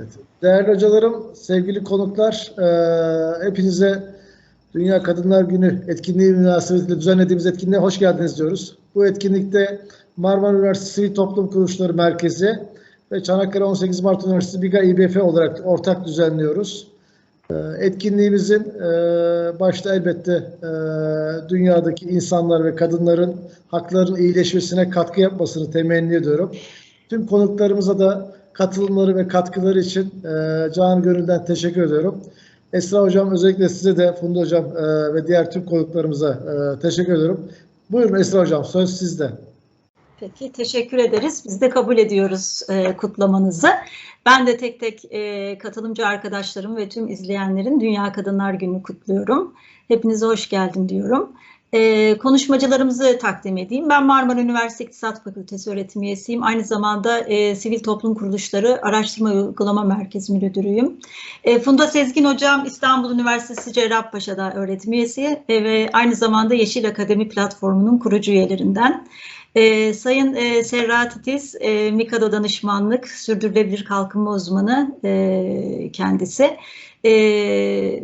Evet. Değerli hocalarım, sevgili konuklar, e, hepinize Dünya Kadınlar Günü etkinliği münasebetiyle düzenlediğimiz etkinliğe hoş geldiniz diyoruz. Bu etkinlikte Marmara Üniversitesi Sivil Toplum Kuruluşları Merkezi ve Çanakkale 18 Mart Üniversitesi BİGA İBF olarak ortak düzenliyoruz. E, etkinliğimizin e, başta elbette e, dünyadaki insanlar ve kadınların haklarının iyileşmesine katkı yapmasını temenni ediyorum. Tüm konuklarımıza da katılımları ve katkıları için e, can gönülden teşekkür ediyorum. Esra Hocam özellikle size de Funda Hocam e, ve diğer tüm konuklarımıza e, teşekkür ediyorum. Buyurun Esra Hocam söz sizde. Peki teşekkür ederiz. Biz de kabul ediyoruz e, kutlamanızı. Ben de tek tek e, katılımcı arkadaşlarım ve tüm izleyenlerin Dünya Kadınlar Günü kutluyorum. Hepinize hoş geldin diyorum. E, konuşmacılarımızı takdim edeyim. Ben Marmara Üniversitesi İktisat Fakültesi öğretim üyesiyim. Aynı zamanda e, Sivil Toplum Kuruluşları Araştırma Uygulama Merkezi Müdürüyüm. E, Funda Sezgin Hocam İstanbul Üniversitesi Cerrahpaşa'da öğretim üyesi e, ve aynı zamanda Yeşil Akademi Platformu'nun kurucu üyelerinden. E, Sayın e, Serra Titiz, e, Mikado Danışmanlık, Sürdürülebilir Kalkınma Uzmanı e, kendisi. E,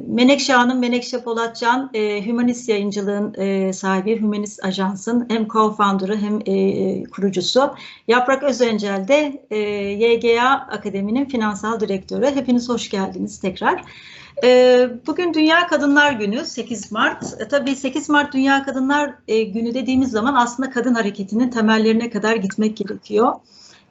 Menekşe Hanım, Menekşe Polatcan, e, Humanist Yayıncılığın e, sahibi, Humanist Ajans'ın hem co-founder'ı hem e, kurucusu. Yaprak Özencel de e, YGA Akademi'nin finansal direktörü. Hepiniz hoş geldiniz tekrar. Bugün Dünya Kadınlar Günü 8 Mart. E, tabii 8 Mart Dünya Kadınlar e, Günü dediğimiz zaman aslında kadın hareketinin temellerine kadar gitmek gerekiyor.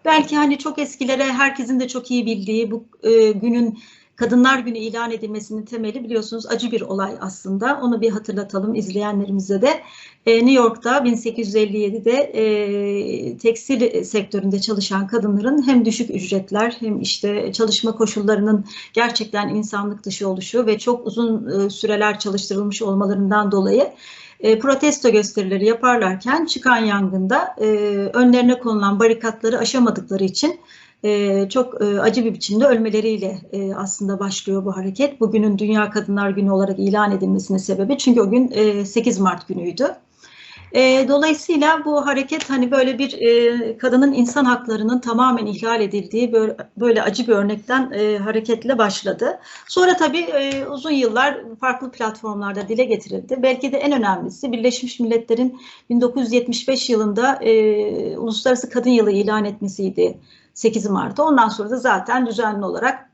Belki hani çok eskilere herkesin de çok iyi bildiği bu e, günün Kadınlar Günü ilan edilmesinin temeli biliyorsunuz acı bir olay aslında. Onu bir hatırlatalım izleyenlerimize de. E, New York'ta 1857'de e, tekstil sektöründe çalışan kadınların hem düşük ücretler hem işte çalışma koşullarının gerçekten insanlık dışı oluşu ve çok uzun e, süreler çalıştırılmış olmalarından dolayı e, protesto gösterileri yaparlarken çıkan yangında e, önlerine konulan barikatları aşamadıkları için e, çok e, acı bir biçimde ölmeleriyle e, aslında başlıyor bu hareket. Bugünün Dünya Kadınlar Günü olarak ilan edilmesinin sebebi çünkü o gün e, 8 Mart günüydü. E, dolayısıyla bu hareket hani böyle bir e, kadının insan haklarının tamamen ihlal edildiği böyle, böyle acı bir örnekten e, hareketle başladı. Sonra tabii e, uzun yıllar farklı platformlarda dile getirildi. Belki de en önemlisi Birleşmiş Milletler'in 1975 yılında e, Uluslararası Kadın Yılı ilan etmesiydi 8 Mart'ta. Ondan sonra da zaten düzenli olarak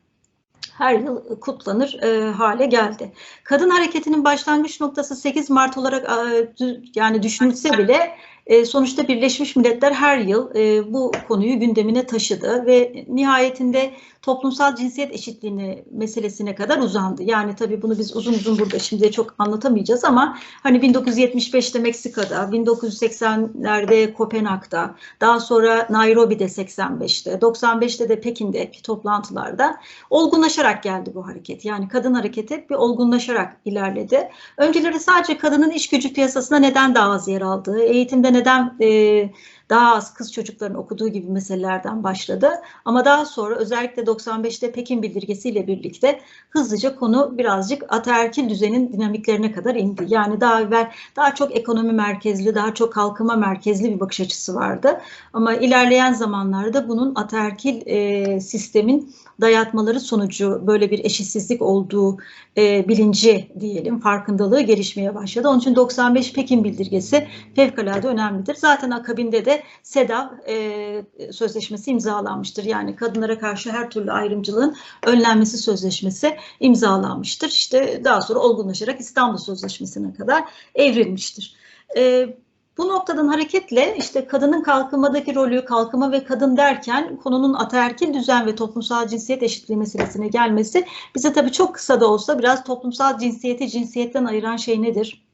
her yıl kutlanır e, hale geldi. Kadın hareketinin başlangıç noktası 8 Mart olarak e, yani düşünülse bile e, sonuçta Birleşmiş Milletler her yıl e, bu konuyu gündemine taşıdı ve nihayetinde toplumsal cinsiyet eşitliğini meselesine kadar uzandı. Yani tabii bunu biz uzun uzun burada şimdi çok anlatamayacağız ama hani 1975'te Meksika'da, 1980'lerde Kopenhag'da, daha sonra Nairobi'de 85'te, 95'te de Pekin'deki toplantılarda olgunlaşarak geldi bu hareket. Yani kadın hareketi bir olgunlaşarak ilerledi. Önceleri sadece kadının iş gücü piyasasında neden daha az yer aldığı, eğitimde neden e, daha az kız çocukların okuduğu gibi meselelerden başladı. Ama daha sonra özellikle 95'te Pekin bildirgesiyle birlikte hızlıca konu birazcık ataerkil düzenin dinamiklerine kadar indi. Yani daha evvel daha çok ekonomi merkezli, daha çok kalkınma merkezli bir bakış açısı vardı. Ama ilerleyen zamanlarda bunun ataerkil e, sistemin dayatmaları sonucu böyle bir eşitsizlik olduğu e, bilinci diyelim, farkındalığı gelişmeye başladı. Onun için 95 Pekin bildirgesi fevkalade önemlidir. Zaten akabinde de SEDAV e, sözleşmesi imzalanmıştır. Yani kadınlara karşı her türlü ayrımcılığın önlenmesi sözleşmesi imzalanmıştır. İşte daha sonra olgunlaşarak İstanbul Sözleşmesi'ne kadar evrilmiştir. E, bu noktadan hareketle işte kadının kalkınmadaki rolü, kalkınma ve kadın derken konunun ataerkil düzen ve toplumsal cinsiyet eşitliği meselesine gelmesi bize tabii çok kısa da olsa biraz toplumsal cinsiyeti cinsiyetten ayıran şey nedir?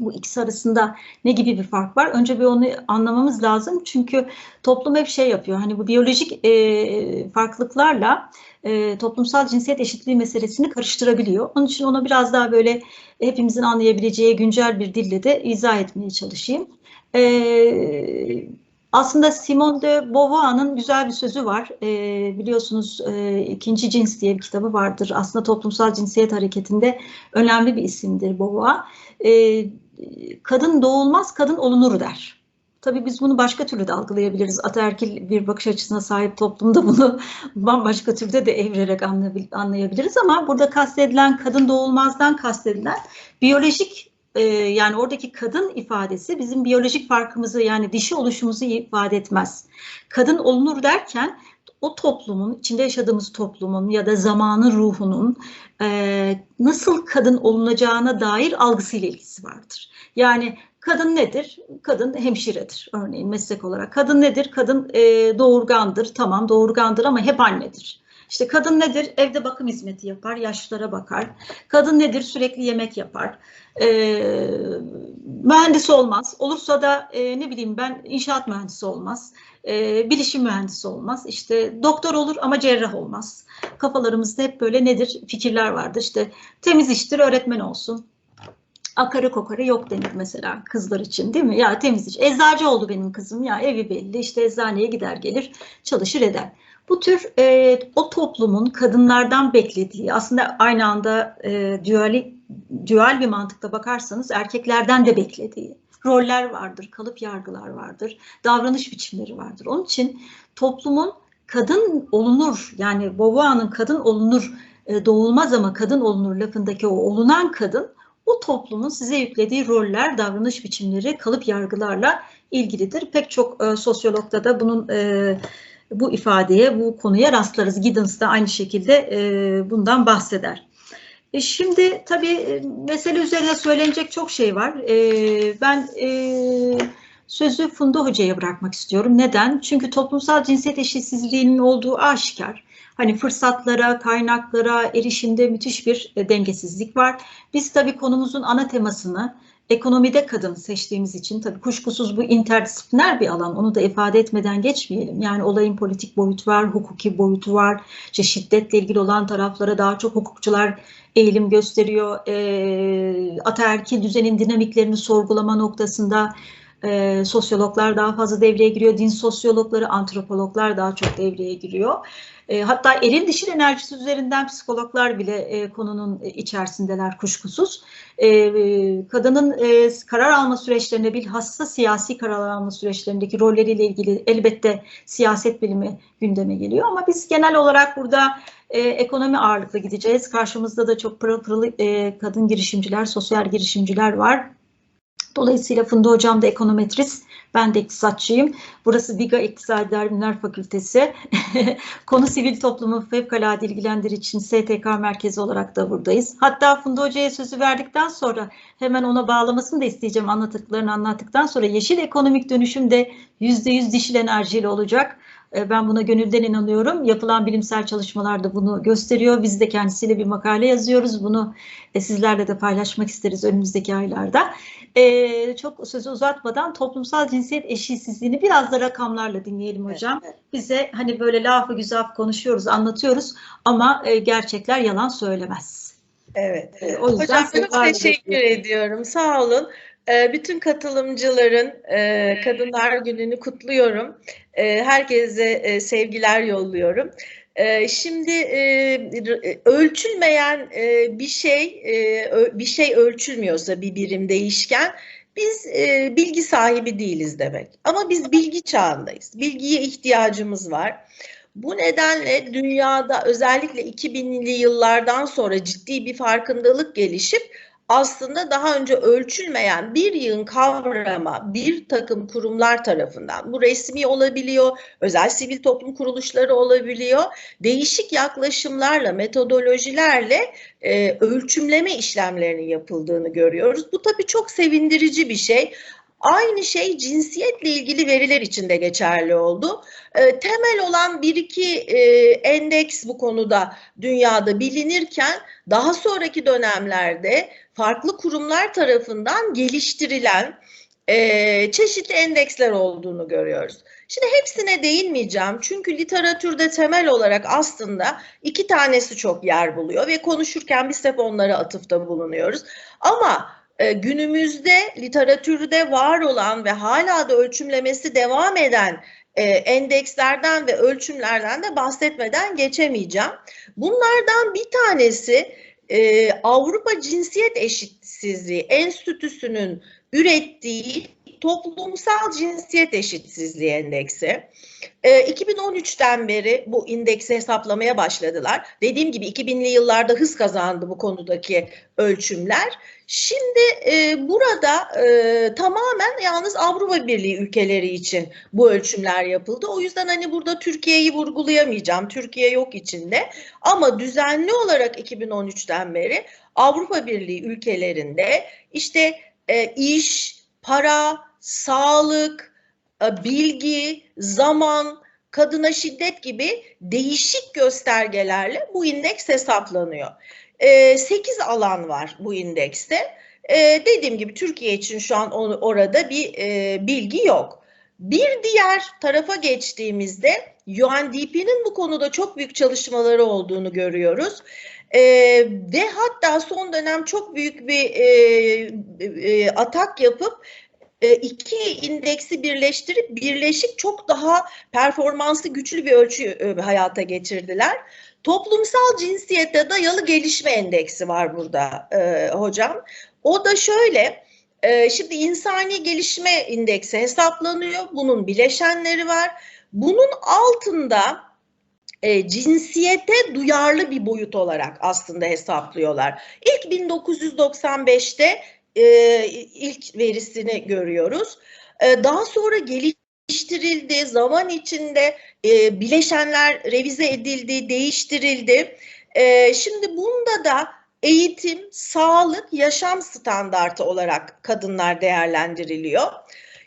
Bu ikisi arasında ne gibi bir fark var? Önce bir onu anlamamız lazım. Çünkü toplum hep şey yapıyor. Hani bu biyolojik e, farklılıklarla e, toplumsal cinsiyet eşitliği meselesini karıştırabiliyor. Onun için ona biraz daha böyle hepimizin anlayabileceği güncel bir dille de izah etmeye çalışayım. E, aslında Simone de Beauvoir'ın güzel bir sözü var. E, biliyorsunuz e, İkinci Cins diye bir kitabı vardır. Aslında toplumsal cinsiyet hareketinde önemli bir isimdir Beauvoir. E, kadın doğulmaz, kadın olunur der. Tabii biz bunu başka türlü de algılayabiliriz. Ataerkil bir bakış açısına sahip toplumda bunu bambaşka türde de evrerek anlayabiliriz ama burada kastedilen kadın doğulmazdan kastedilen biyolojik e, yani oradaki kadın ifadesi bizim biyolojik farkımızı yani dişi oluşumuzu ifade etmez. Kadın olunur derken o toplumun, içinde yaşadığımız toplumun ya da zamanın ruhunun e, nasıl kadın olunacağına dair algısıyla ilgisi vardır. Yani kadın nedir? Kadın hemşiredir örneğin meslek olarak. Kadın nedir? Kadın e, doğurgandır. Tamam doğurgandır ama hep annedir. İşte kadın nedir? Evde bakım hizmeti yapar, yaşlılara bakar. Kadın nedir? Sürekli yemek yapar. Ee, mühendis olmaz. Olursa da e, ne bileyim ben inşaat mühendisi olmaz. E, bilişim mühendisi olmaz. İşte doktor olur ama cerrah olmaz. Kafalarımızda hep böyle nedir? Fikirler vardır. İşte temiz iştir, öğretmen olsun. Akarı kokarı yok denir mesela kızlar için değil mi? Ya temiz iş. Eczacı oldu benim kızım ya evi belli işte eczaneye gider gelir çalışır eder. Bu tür e, o toplumun kadınlardan beklediği aslında aynı anda e, düali, düal bir mantıkta bakarsanız erkeklerden de beklediği roller vardır, kalıp yargılar vardır, davranış biçimleri vardır. Onun için toplumun kadın olunur yani Beauvoir'ın kadın olunur e, doğulmaz ama kadın olunur lafındaki o olunan kadın o toplumun size yüklediği roller, davranış biçimleri, kalıp yargılarla ilgilidir. Pek çok e, sosyologda da bunun e, bu ifadeye, bu konuya rastlarız. Giddens de aynı şekilde e, bundan bahseder. E şimdi tabii e, mesele üzerine söylenecek çok şey var. Ben sözü Funda Hoca'ya bırakmak istiyorum. Neden? Çünkü toplumsal cinsiyet eşitsizliğinin olduğu aşikar. Hani fırsatlara, kaynaklara erişimde müthiş bir dengesizlik var. Biz tabii konumuzun ana temasını ekonomide kadın seçtiğimiz için tabii kuşkusuz bu interdisipliner bir alan. Onu da ifade etmeden geçmeyelim. Yani olayın politik boyutu var, hukuki boyutu var. İşte şiddetle ilgili olan taraflara daha çok hukukçular eğilim gösteriyor. E, ataerkil düzenin dinamiklerini sorgulama noktasında e, sosyologlar daha fazla devreye giriyor. Din sosyologları, antropologlar daha çok devreye giriyor. E, hatta eril dişil enerjisi üzerinden psikologlar bile e, konunun içerisindeler kuşkusuz. E, kadının e, karar alma süreçlerinde bilhassa siyasi karar alma süreçlerindeki rolleriyle ilgili elbette siyaset bilimi gündeme geliyor. Ama biz genel olarak burada e, ekonomi ağırlıklı gideceğiz. Karşımızda da çok pırıl pırıl e, kadın girişimciler, sosyal girişimciler var. Dolayısıyla Funda Hocam da ekonometrist, ben de iktisatçıyım. Burası BİGA İktisadi Bilimler Fakültesi. Konu sivil toplumu fevkalade ilgilendirir için STK merkezi olarak da buradayız. Hatta Funda Hoca'ya sözü verdikten sonra hemen ona bağlamasını da isteyeceğim anlattıklarını anlattıktan sonra yeşil ekonomik dönüşüm de %100 dişil enerjiyle olacak. E, ben buna gönülden inanıyorum. Yapılan bilimsel çalışmalar da bunu gösteriyor. Biz de kendisiyle bir makale yazıyoruz. Bunu e, sizlerle de paylaşmak isteriz önümüzdeki aylarda. E, çok sözü uzatmadan toplumsal cinsiyet eşitsizliğini biraz da rakamlarla dinleyelim hocam. Evet, evet. Bize hani böyle lafı güzel konuşuyoruz, anlatıyoruz ama gerçekler yalan söylemez. Evet. O yüzden hocam çok teşekkür ediyorum. Sağ olun. Bütün katılımcıların Kadınlar Günü'nü kutluyorum. Herkese sevgiler yolluyorum. Şimdi ölçülmeyen bir şey bir şey ölçülmüyorsa bir birim değişken biz bilgi sahibi değiliz demek. Ama biz bilgi çağındayız. Bilgiye ihtiyacımız var. Bu nedenle dünyada özellikle 2000'li yıllardan sonra ciddi bir farkındalık gelişip aslında daha önce ölçülmeyen bir yığın kavrama bir takım kurumlar tarafından bu resmi olabiliyor, özel sivil toplum kuruluşları olabiliyor. Değişik yaklaşımlarla, metodolojilerle e, ölçümleme işlemlerinin yapıldığını görüyoruz. Bu tabii çok sevindirici bir şey. Aynı şey cinsiyetle ilgili veriler için de geçerli oldu. E, temel olan bir iki e, endeks bu konuda dünyada bilinirken daha sonraki dönemlerde farklı kurumlar tarafından geliştirilen e, çeşitli endeksler olduğunu görüyoruz. Şimdi hepsine değinmeyeceğim çünkü literatürde temel olarak aslında iki tanesi çok yer buluyor ve konuşurken biz hep onlara atıfta bulunuyoruz. Ama e, günümüzde literatürde var olan ve hala da ölçümlemesi devam eden e, endekslerden ve ölçümlerden de bahsetmeden geçemeyeceğim. Bunlardan bir tanesi e, Avrupa Cinsiyet Eşitsizliği Enstitüsü'nün ürettiği toplumsal cinsiyet eşitsizliği endeksi. E, 2013'ten beri bu indeksi hesaplamaya başladılar. Dediğim gibi 2000'li yıllarda hız kazandı bu konudaki ölçümler. Şimdi e, burada e, tamamen yalnız Avrupa Birliği ülkeleri için bu ölçümler yapıldı. O yüzden hani burada Türkiye'yi vurgulayamayacağım. Türkiye yok içinde. Ama düzenli olarak 2013'ten beri Avrupa Birliği ülkelerinde işte e, iş, para, sağlık, e, bilgi, zaman, kadına şiddet gibi değişik göstergelerle bu indeks hesaplanıyor. E, 8 alan var bu indekste. E, dediğim gibi Türkiye için şu an orada bir e, bilgi yok. Bir diğer tarafa geçtiğimizde UNDP'nin bu konuda çok büyük çalışmaları olduğunu görüyoruz. Ee, ve hatta son dönem çok büyük bir e, e, atak yapıp e, iki indeksi birleştirip birleşik çok daha performansı güçlü bir ölçü e, hayata geçirdiler. Toplumsal cinsiyete dayalı gelişme endeksi var burada e, hocam. O da şöyle, e, şimdi insani gelişme indeksi hesaplanıyor. Bunun bileşenleri var. Bunun altında e, cinsiyete duyarlı bir boyut olarak aslında hesaplıyorlar. İlk 1995'te e, ilk verisini görüyoruz. E, daha sonra geliştirildi, zaman içinde e, bileşenler revize edildi, değiştirildi. E, şimdi bunda da eğitim, sağlık, yaşam standartı olarak kadınlar değerlendiriliyor.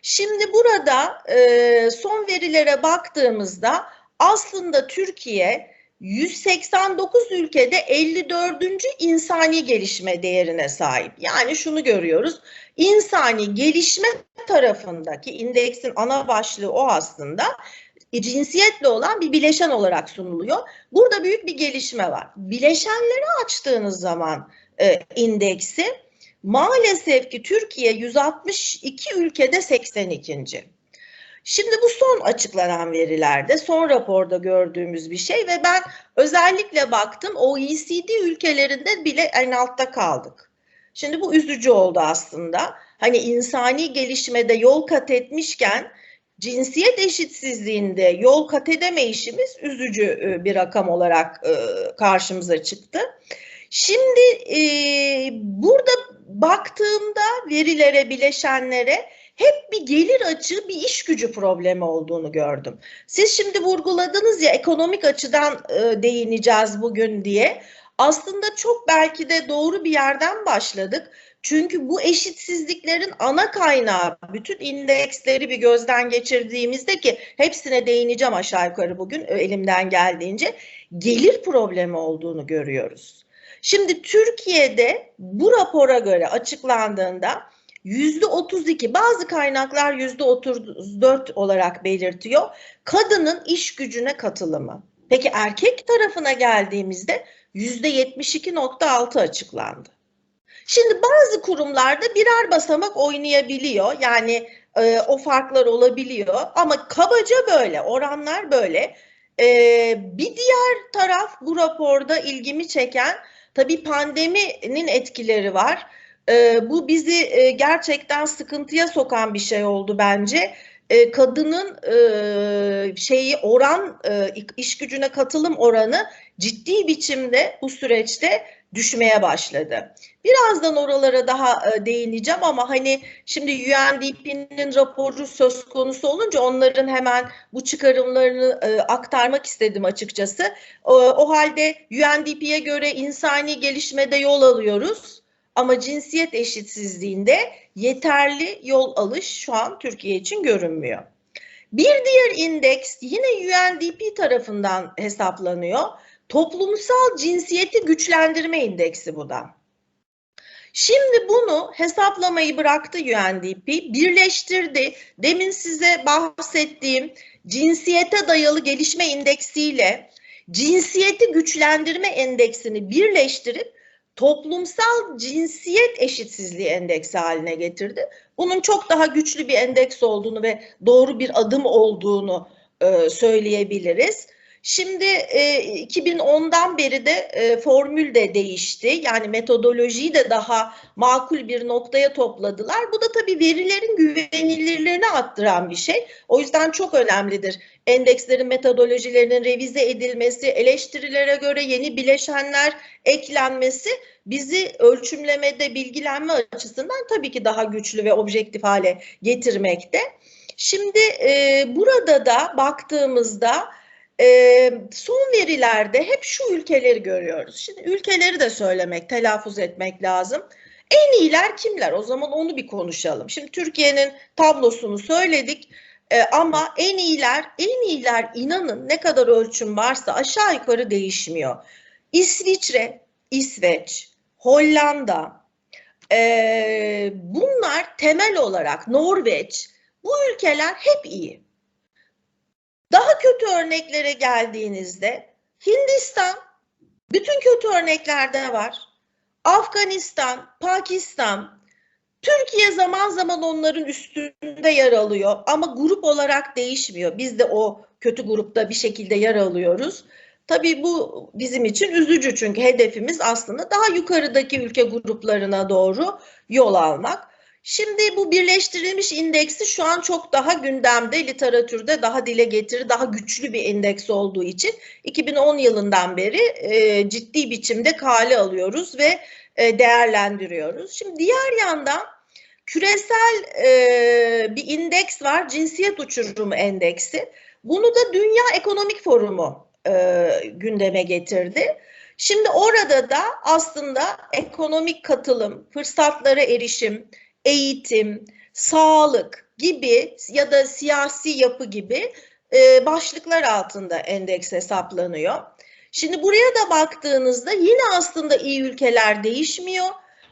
Şimdi burada e, son verilere baktığımızda aslında Türkiye 189 ülkede 54. insani gelişme değerine sahip. Yani şunu görüyoruz. İnsani gelişme tarafındaki indeksin ana başlığı o aslında cinsiyetle olan bir bileşen olarak sunuluyor. Burada büyük bir gelişme var. Bileşenleri açtığınız zaman e, indeksi maalesef ki Türkiye 162 ülkede 82. Şimdi bu son açıklanan verilerde, son raporda gördüğümüz bir şey ve ben özellikle baktım OECD ülkelerinde bile en altta kaldık. Şimdi bu üzücü oldu aslında. Hani insani gelişmede yol kat etmişken cinsiyet eşitsizliğinde yol kat edemeyişimiz üzücü bir rakam olarak karşımıza çıktı. Şimdi e, burada baktığımda verilere, bileşenlere hep bir gelir açığı, bir iş gücü problemi olduğunu gördüm. Siz şimdi vurguladınız ya ekonomik açıdan e, değineceğiz bugün diye. Aslında çok belki de doğru bir yerden başladık. Çünkü bu eşitsizliklerin ana kaynağı bütün indeksleri bir gözden geçirdiğimizde ki hepsine değineceğim aşağı yukarı bugün elimden geldiğince gelir problemi olduğunu görüyoruz. Şimdi Türkiye'de bu rapora göre açıklandığında yüzde 32 bazı kaynaklar yüzde 34 olarak belirtiyor kadının iş gücüne katılımı. Peki erkek tarafına geldiğimizde yüzde 72.6 açıklandı. Şimdi bazı kurumlarda birer basamak oynayabiliyor. Yani e, o farklar olabiliyor ama kabaca böyle, oranlar böyle. E, bir diğer taraf bu raporda ilgimi çeken tabii pandeminin etkileri var. E, bu bizi e, gerçekten sıkıntıya sokan bir şey oldu bence. E, kadının e, şeyi oran e, iş gücüne katılım oranı ciddi biçimde bu süreçte düşmeye başladı. Birazdan oralara daha e, değineceğim ama hani şimdi UNDP'nin raporu söz konusu olunca onların hemen bu çıkarımlarını e, aktarmak istedim açıkçası. O, o halde UNDP'ye göre insani gelişmede yol alıyoruz ama cinsiyet eşitsizliğinde yeterli yol alış şu an Türkiye için görünmüyor. Bir diğer indeks yine UNDP tarafından hesaplanıyor. Toplumsal cinsiyeti güçlendirme indeksi bu da. Şimdi bunu hesaplamayı bıraktı UNDP, birleştirdi. Demin size bahsettiğim cinsiyete dayalı gelişme indeksiyle cinsiyeti güçlendirme endeksini birleştirip toplumsal cinsiyet eşitsizliği endeksi haline getirdi. Bunun çok daha güçlü bir endeks olduğunu ve doğru bir adım olduğunu e, söyleyebiliriz. Şimdi e, 2010'dan beri de e, formül de değişti. Yani metodolojiyi de daha makul bir noktaya topladılar. Bu da tabii verilerin güvenilirliğini arttıran bir şey. O yüzden çok önemlidir. Endekslerin metodolojilerinin revize edilmesi, eleştirilere göre yeni bileşenler eklenmesi bizi ölçümlemede bilgilenme açısından tabii ki daha güçlü ve objektif hale getirmekte. Şimdi e, burada da baktığımızda e, son verilerde hep şu ülkeleri görüyoruz. Şimdi ülkeleri de söylemek, telaffuz etmek lazım. En iyiler kimler? O zaman onu bir konuşalım. Şimdi Türkiye'nin tablosunu söyledik. E, ama en iyiler, en iyiler inanın ne kadar ölçüm varsa aşağı yukarı değişmiyor. İsviçre, İsveç, Hollanda, e, bunlar temel olarak Norveç, bu ülkeler hep iyi. Daha kötü örneklere geldiğinizde Hindistan bütün kötü örneklerde var. Afganistan, Pakistan, Türkiye zaman zaman onların üstünde yer alıyor ama grup olarak değişmiyor. Biz de o kötü grupta bir şekilde yer alıyoruz. Tabii bu bizim için üzücü çünkü hedefimiz aslında daha yukarıdaki ülke gruplarına doğru yol almak. Şimdi bu birleştirilmiş indeksi şu an çok daha gündemde, literatürde daha dile getiri, daha güçlü bir indeks olduğu için 2010 yılından beri e, ciddi biçimde kale alıyoruz ve e, değerlendiriyoruz. Şimdi diğer yandan küresel e, bir indeks var, cinsiyet uçurumu endeksi. Bunu da Dünya Ekonomik Forumu e, gündeme getirdi. Şimdi orada da aslında ekonomik katılım, fırsatlara erişim, eğitim, sağlık gibi ya da siyasi yapı gibi e, başlıklar altında endeks hesaplanıyor. Şimdi buraya da baktığınızda yine aslında iyi ülkeler değişmiyor.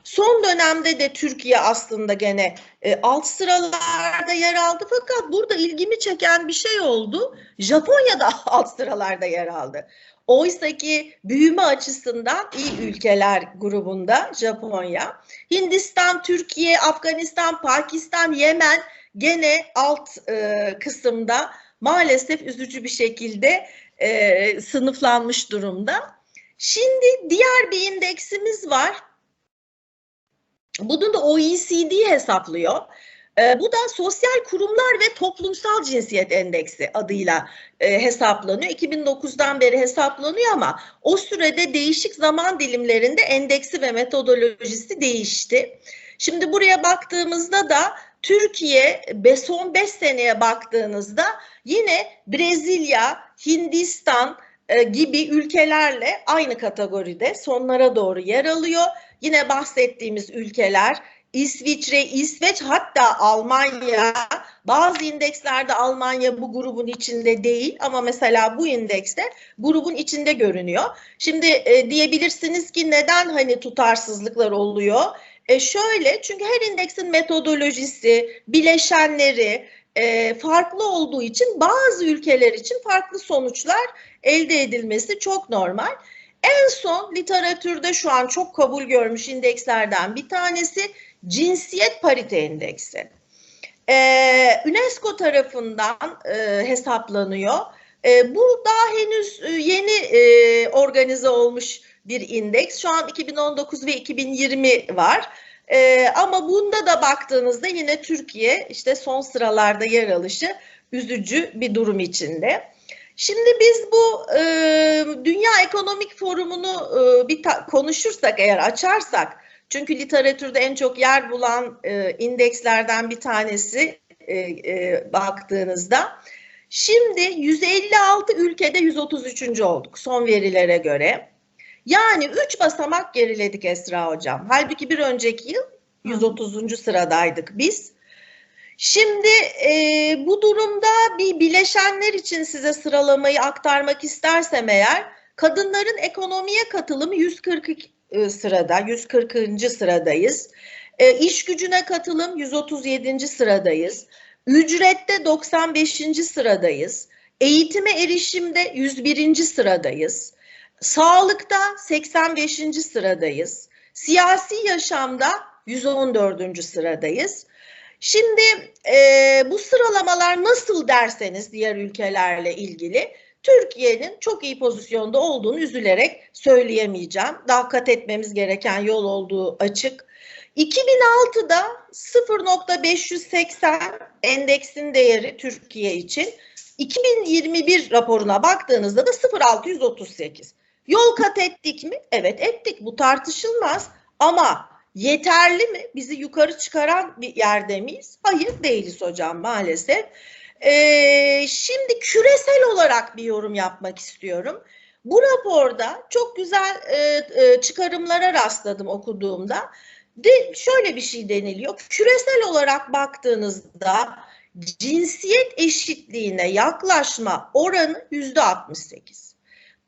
Son dönemde de Türkiye aslında gene e, alt sıralarda yer aldı fakat burada ilgimi çeken bir şey oldu. Japonya da alt sıralarda yer aldı. Oysa ki büyüme açısından iyi ülkeler grubunda Japonya. Hindistan, Türkiye, Afganistan, Pakistan, Yemen gene alt e, kısımda maalesef üzücü bir şekilde e, sınıflanmış durumda. Şimdi diğer bir indeksimiz var. Bunu da OECD hesaplıyor. E, bu da Sosyal Kurumlar ve Toplumsal Cinsiyet Endeksi adıyla e, hesaplanıyor. 2009'dan beri hesaplanıyor ama o sürede değişik zaman dilimlerinde endeksi ve metodolojisi değişti. Şimdi buraya baktığımızda da Türkiye son 5 seneye baktığınızda yine Brezilya, Hindistan e, gibi ülkelerle aynı kategoride sonlara doğru yer alıyor. Yine bahsettiğimiz ülkeler İsviçre, İsveç hatta Almanya bazı indekslerde Almanya bu grubun içinde değil ama mesela bu indekste grubun içinde görünüyor. Şimdi e, diyebilirsiniz ki neden hani tutarsızlıklar oluyor? E şöyle çünkü her indeksin metodolojisi, bileşenleri e, farklı olduğu için bazı ülkeler için farklı sonuçlar elde edilmesi çok normal. En son literatürde şu an çok kabul görmüş indekslerden bir tanesi Cinsiyet Parite Endeksi. Ee, UNESCO tarafından e, hesaplanıyor. E, bu daha henüz e, yeni e, organize olmuş bir indeks. Şu an 2019 ve 2020 var. E, ama bunda da baktığınızda yine Türkiye işte son sıralarda yer alışı üzücü bir durum içinde. Şimdi biz bu e, Dünya Ekonomik Forumu'nu e, bir konuşursak eğer açarsak çünkü literatürde en çok yer bulan e, indekslerden bir tanesi e, e, baktığınızda. Şimdi 156 ülkede 133. olduk son verilere göre. Yani 3 basamak geriledik Esra Hocam. Halbuki bir önceki yıl 130. sıradaydık biz. Şimdi e, bu durumda bir bileşenler için size sıralamayı aktarmak istersem eğer kadınların ekonomiye katılımı 142 e, sırada 140. sıradayız. E, iş gücüne katılım 137. sıradayız. Ücrette 95. sıradayız. Eğitime erişimde 101. sıradayız. Sağlıkta 85. sıradayız. Siyasi yaşamda 114. sıradayız. Şimdi e, bu sıralamalar nasıl derseniz diğer ülkelerle ilgili Türkiye'nin çok iyi pozisyonda olduğunu üzülerek söyleyemeyeceğim. Daha kat etmemiz gereken yol olduğu açık. 2006'da 0.580 endeksin değeri Türkiye için 2021 raporuna baktığınızda da 0.638. Yol kat ettik mi? Evet ettik. Bu tartışılmaz. Ama yeterli mi? Bizi yukarı çıkaran bir yerde miyiz? Hayır değiliz hocam maalesef. Ee, şimdi küresel olarak bir yorum yapmak istiyorum. Bu raporda çok güzel e, e, çıkarımlara rastladım okuduğumda. De, şöyle bir şey deniliyor. Küresel olarak baktığınızda cinsiyet eşitliğine yaklaşma oranı yüzde 68.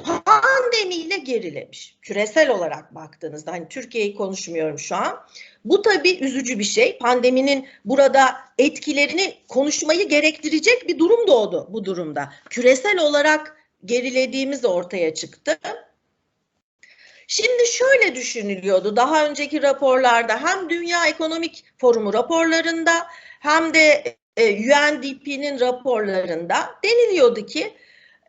Pandemiyle gerilemiş. Küresel olarak baktığınızda hani Türkiye'yi konuşmuyorum şu an. Bu tabii üzücü bir şey. Pandeminin burada etkilerini konuşmayı gerektirecek bir durum doğdu bu durumda. Küresel olarak gerilediğimiz ortaya çıktı. Şimdi şöyle düşünülüyordu daha önceki raporlarda hem Dünya Ekonomik Forumu raporlarında hem de e, UNDP'nin raporlarında deniliyordu ki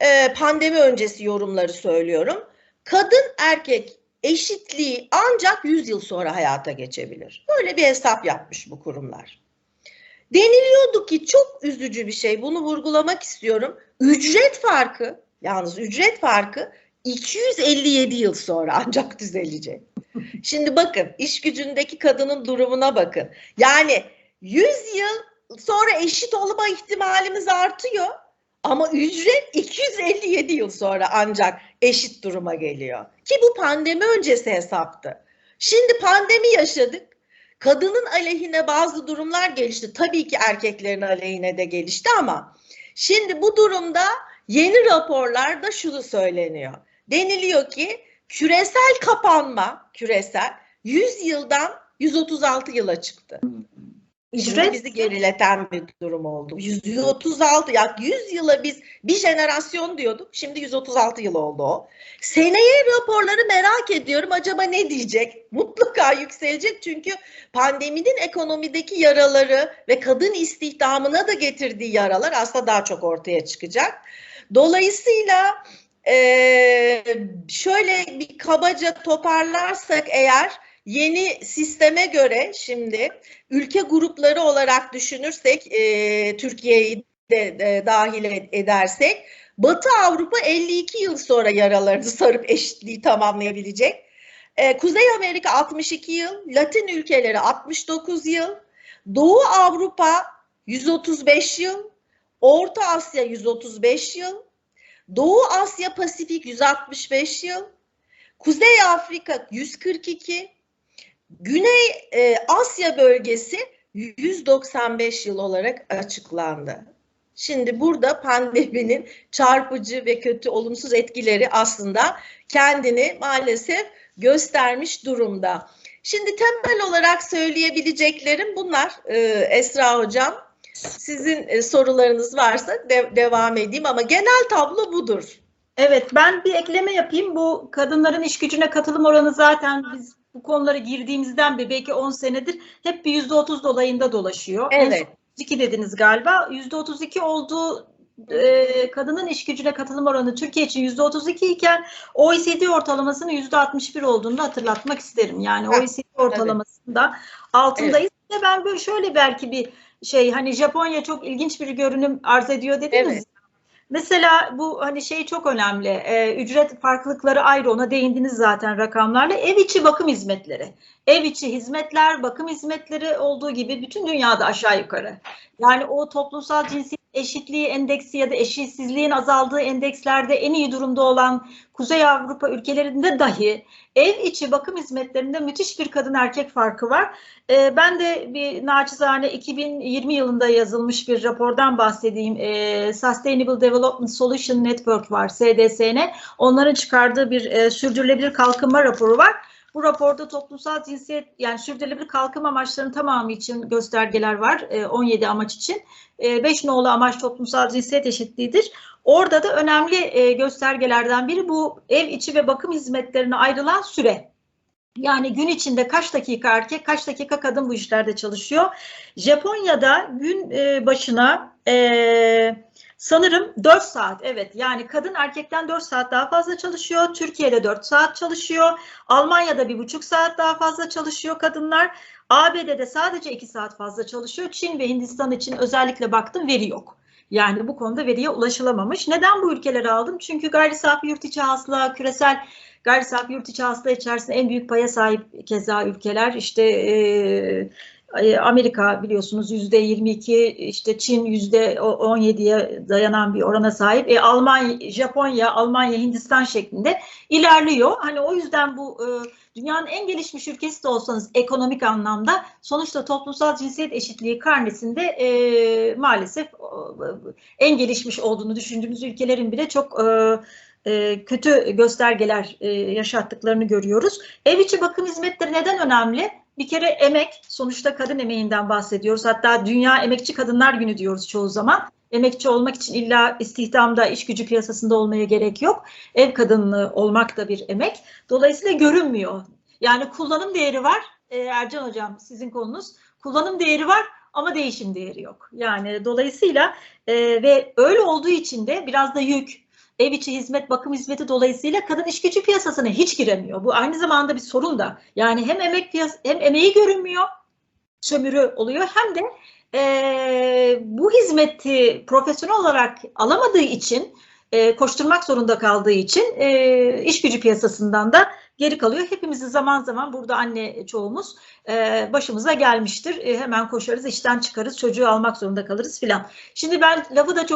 e, pandemi öncesi yorumları söylüyorum. Kadın erkek eşitliği ancak 100 yıl sonra hayata geçebilir. Böyle bir hesap yapmış bu kurumlar. Deniliyordu ki çok üzücü bir şey bunu vurgulamak istiyorum. Ücret farkı yalnız ücret farkı 257 yıl sonra ancak düzelecek. Şimdi bakın iş gücündeki kadının durumuna bakın. Yani 100 yıl sonra eşit olma ihtimalimiz artıyor. Ama ücret 257 yıl sonra ancak eşit duruma geliyor. Ki bu pandemi öncesi hesaptı. Şimdi pandemi yaşadık. Kadının aleyhine bazı durumlar gelişti. Tabii ki erkeklerin aleyhine de gelişti ama şimdi bu durumda yeni raporlarda şunu söyleniyor. Deniliyor ki küresel kapanma, küresel 100 yıldan 136 yıla çıktı. Ücret bizi gerileten bir durum oldu. 136 ya 100 yıla biz bir jenerasyon diyorduk. Şimdi 136 yıl oldu o. Seneye raporları merak ediyorum. Acaba ne diyecek? Mutlaka yükselecek çünkü pandeminin ekonomideki yaraları ve kadın istihdamına da getirdiği yaralar aslında daha çok ortaya çıkacak. Dolayısıyla ee, şöyle bir kabaca toparlarsak eğer yeni sisteme göre şimdi ülke grupları olarak düşünürsek e, Türkiye'yi de e, dahil edersek Batı Avrupa 52 yıl sonra yaralarını sarıp eşitliği tamamlayabilecek. E, Kuzey Amerika 62 yıl, Latin ülkeleri 69 yıl, Doğu Avrupa 135 yıl, Orta Asya 135 yıl, Doğu Asya Pasifik 165 yıl, Kuzey Afrika 142, Güney e, Asya bölgesi 195 yıl olarak açıklandı. Şimdi burada pandeminin çarpıcı ve kötü olumsuz etkileri aslında kendini maalesef göstermiş durumda. Şimdi temel olarak söyleyebileceklerim bunlar ee, Esra Hocam. Sizin e, sorularınız varsa de, devam edeyim ama genel tablo budur. Evet ben bir ekleme yapayım. Bu kadınların iş gücüne katılım oranı zaten biz bu konulara girdiğimizden beri belki 10 senedir hep bir %30 dolayında dolaşıyor. Evet. 32 dediniz galiba. %32 olduğu e, kadının iş gücüne katılım oranı Türkiye için %32 iken OECD ortalamasının %61 olduğunu hatırlatmak isterim. Yani Ha, OECD ortalamasında altındayız. Evet. Ben böyle şöyle belki bir şey hani Japonya çok ilginç bir görünüm arz ediyor dediniz. Evet. Mesela bu hani şey çok önemli. E, ücret farklılıkları ayrı ona değindiniz zaten rakamlarla. Ev içi bakım hizmetleri. Ev içi hizmetler, bakım hizmetleri olduğu gibi bütün dünyada aşağı yukarı. Yani o toplumsal cinsiyet eşitliği endeksi ya da eşitsizliğin azaldığı endekslerde en iyi durumda olan Kuzey Avrupa ülkelerinde dahi ev içi bakım hizmetlerinde müthiş bir kadın erkek farkı var. Ee, ben de bir naçizane 2020 yılında yazılmış bir rapordan bahsedeyim. Ee, Sustainable Development Solution Network var SDSN. Onların çıkardığı bir e, sürdürülebilir kalkınma raporu var. Bu raporda toplumsal cinsiyet yani sürdürülebilir kalkınma amaçlarının tamamı için göstergeler var. E, 17 amaç için. 5 e, nolu amaç toplumsal cinsiyet eşitliğidir. Orada da önemli e, göstergelerden biri bu ev içi ve bakım hizmetlerine ayrılan süre. Yani gün içinde kaç dakika erkek, kaç dakika kadın bu işlerde çalışıyor. Japonya'da gün e, başına e, sanırım 4 saat evet yani kadın erkekten 4 saat daha fazla çalışıyor. Türkiye'de 4 saat çalışıyor. Almanya'da 1,5 saat daha fazla çalışıyor kadınlar. ABD'de sadece 2 saat fazla çalışıyor. Çin ve Hindistan için özellikle baktım veri yok. Yani bu konuda veriye ulaşılamamış. Neden bu ülkeleri aldım? Çünkü gayri safi yurt içi hasıla, küresel gayri safi yurt içi hasıla içerisinde en büyük paya sahip keza ülkeler işte e, Amerika biliyorsunuz yüzde 22 işte Çin yüzde 17'ye dayanan bir orana sahip. E, Almanya, Japonya, Almanya, Hindistan şeklinde ilerliyor. Hani o yüzden bu e, dünyanın en gelişmiş ülkesi de olsanız ekonomik anlamda sonuçta toplumsal cinsiyet eşitliği karnesinde e, maalesef en gelişmiş olduğunu düşündüğümüz ülkelerin bile çok e, e, kötü göstergeler e, yaşattıklarını görüyoruz. Ev içi bakım hizmetleri neden önemli? Bir kere emek, sonuçta kadın emeğinden bahsediyoruz. Hatta Dünya Emekçi Kadınlar Günü diyoruz çoğu zaman. Emekçi olmak için illa istihdamda, iş gücü piyasasında olmaya gerek yok. Ev kadınlığı olmak da bir emek. Dolayısıyla görünmüyor. Yani kullanım değeri var. Ee, Ercan Hocam sizin konunuz. Kullanım değeri var ama değişim değeri yok. Yani dolayısıyla e, ve öyle olduğu için de biraz da yük, ev içi hizmet, bakım hizmeti dolayısıyla kadın iş gücü piyasasına hiç giremiyor. Bu aynı zamanda bir sorun da. Yani hem emek piyas hem emeği görünmüyor, sömürü oluyor hem de e, bu hizmeti profesyonel olarak alamadığı için e, koşturmak zorunda kaldığı için e, iş gücü piyasasından da geri kalıyor. Hepimizin zaman zaman burada anne çoğumuz e, başımıza gelmiştir. E, hemen koşarız, işten çıkarız, çocuğu almak zorunda kalırız filan. Şimdi ben lafı da çok